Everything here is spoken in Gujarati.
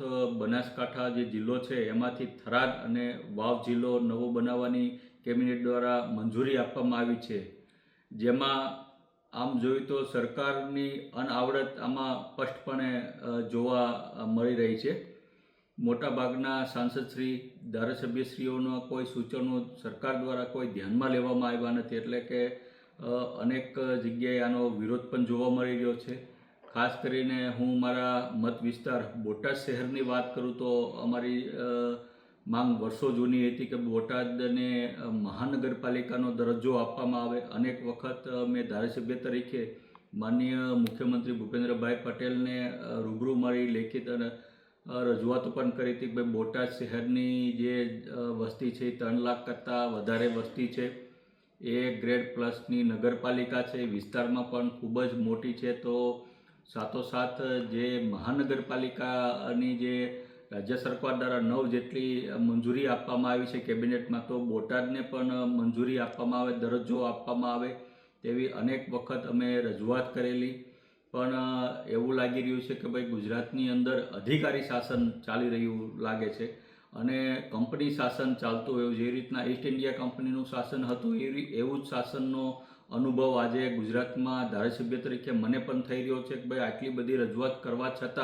બનાસકાંઠા જે જિલ્લો છે, એમાંથી થરાદ અને વાવ જિલ્લો નવો બનાવવાની કેબિનેટ દ્વારા મંજૂરી આપવામાં આવી છે. જેમાં આમ જોયું તો સરકારની અનઆવડત આમાં સ્પષ્ટપણે જોવા મળી રહી છે. મોટાભાગના સાંસદશ્રી, ધારાસભ્યશ્રીઓના કોઈ સૂચનો સરકાર દ્વારા કોઈ ધ્યાનમાં લેવામાં આવ્યા નથી. એટલે કે અનેક જગ્યાએ આનો વિરોધ પણ જોવા મળી રહ્યો છે. ખાસ કરીને હું મારા મત વિસ્તાર બોટાદ શહેરની વાત કરું તો અમારી માંગ વર્ષો જૂની હતી કે બોટાદને મહાનગરપાલિકાનો દરજ્જો આપવામાં આવે. અનેક વખત મેં ધારાસભ્ય તરીકે માનનીય મુખ્યમંત્રી ભૂપેન્દ્રભાઈ પટેલને રૂબરૂ મારી લેખિત અને રજૂઆતો પણ કરી હતી કે ભાઈ બોટાદ શહેરની જે વસ્તી છે એ ત્રણ લાખ કરતાં વધારે વસ્તી છે. એ ગ્રેડ પ્લસની નગરપાલિકા છે. વિસ્તારમાં પણ ખૂબ જ મોટી છે. તો સાથોસાથ જે મહાનગરપાલિકાની જે રાજ્ય સરકાર દ્વારા નવ જેટલી મંજૂરી આપવામાં આવી છે કેબિનેટમાં, તો બોટાદને પણ મંજૂરી આપવામાં આવે, દરજ્જો આપવામાં આવે તેવી અનેક વખત અમે રજૂઆત કરેલી. પણ એવું લાગી રહ્યું છે કે ભાઈ ગુજરાતની અંદર અધિકારી શાસન ચાલી રહ્યું લાગે છે અને કંપની શાસન ચાલતું હોય જે રીતના ઈસ્ટ ઇન્ડિયા કંપનીનું શાસન હતું એવી એવું જ શાસનનો અનુભવ આજે ગુજરાતમાં ધારાસભ્ય તરીકે મને પણ થઈ રહ્યો છે કે ભાઈ આટલી બધી રજૂઆત કરવા છતાં